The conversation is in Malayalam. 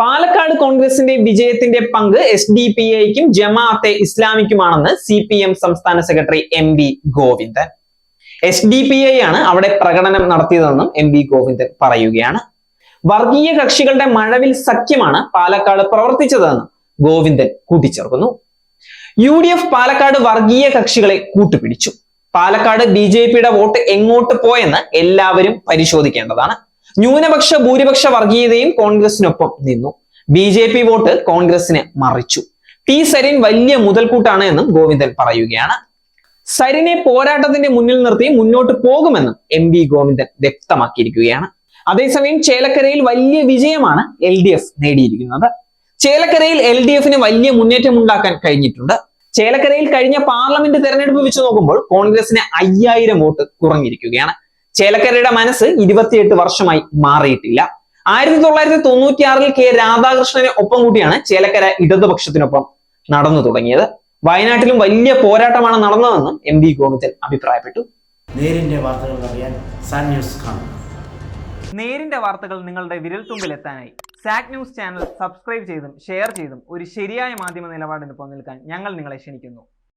പാലക്കാട് കോൺഗ്രസിന്റെ വിജയത്തിന്റെ പങ്ക് എസ് ഡി പി ഐക്കും ജമാഅത്തെ ഇസ്ലാമിക്കുമാണെന്ന് സി പി എം സംസ്ഥാന secretary M V Govindan. S D P I ആണ് അവിടെ പ്രകടനം നടത്തിയതെന്നും എം വി ഗോവിന്ദൻ പറയുകയാണ്. വർഗീയ കക്ഷികളുടെ മഴവിൽ സഖ്യമാണ് പാലക്കാട് പ്രവർത്തിച്ചതെന്നും ഗോവിന്ദൻ കൂട്ടിച്ചേർക്കുന്നു. യു ഡി എഫ് പാലക്കാട് വർഗീയ കക്ഷികളെ കൂട്ടുപിടിച്ചു. പാലക്കാട് ബി ജെ പിയുടെ വോട്ട് എങ്ങോട്ട് പോയെന്ന് എല്ലാവരും പരിശോധിക്കേണ്ടതാണ്. ന്യൂനപക്ഷ ഭൂരിപക്ഷ വർഗീയതയും കോൺഗ്രസിനൊപ്പം നിന്നു. ബി ജെ പി വോട്ട് കോൺഗ്രസിനെ മറിച്ചു. ടി സരിൻ വലിയ മുതൽക്കൂട്ടാണ് എന്നും ഗോവിന്ദൻ പറയുകയാണ്. സരിനെ പോരാട്ടത്തിന്റെ മുന്നിൽ നിർത്തി മുന്നോട്ട് പോകുമെന്നും എം വി ഗോവിന്ദൻ വ്യക്തമാക്കിയിരിക്കുകയാണ്. അതേസമയം ചേലക്കരയിൽ വലിയ വിജയമാണ് എൽ ഡി എഫ് നേടിയിരിക്കുന്നത്. ചേലക്കരയിൽ എൽ ഡി എഫിന് വലിയ മുന്നേറ്റം ഉണ്ടാക്കാൻ കഴിഞ്ഞിട്ടുണ്ട്. ചേലക്കരയിൽ കഴിഞ്ഞ പാർലമെന്റ് തെരഞ്ഞെടുപ്പ് വെച്ച് നോക്കുമ്പോൾ കോൺഗ്രസിന് അയ്യായിരം വോട്ട് കുറഞ്ഞിരിക്കുകയാണ്. ചേലക്കരയുടെ മനസ്സ് ഇരുപത്തിയെട്ട് വർഷമായി മാറിയിട്ടില്ല. ആയിരത്തി തൊള്ളായിരത്തി തൊണ്ണൂറ്റി ആറിൽ കെ രാധാകൃഷ്ണനെ ഒപ്പം കൂട്ടിയാണ് ചേലക്കര ഇടതുപക്ഷത്തിനൊപ്പം നടന്നു തുടങ്ങിയത്. വയനാട്ടിലും വലിയ പോരാട്ടമാണ് നടന്നതെന്നും എം വി ഗോവിന്ദൻ അഭിപ്രായപ്പെട്ടു. നേരിന്റെ വാർത്തകൾ അറിയാൻ സാൻ ന്യൂസ് കാണും. നേരിന്റെ വാർത്തകൾ നിങ്ങളുടെ വിരൽത്തുമ്പിൽ എത്താനായി സാക് ന്യൂസ് ചാനൽ സബ്സ്ക്രൈബ് ചെയ്തും ഷെയർ ചെയ്തും ഒരു ശരിയായ മാധ്യമ നിലപാടിന് നിൽക്കാൻ ഞങ്ങൾ നിങ്ങളെ ക്ഷണിക്കുന്നു.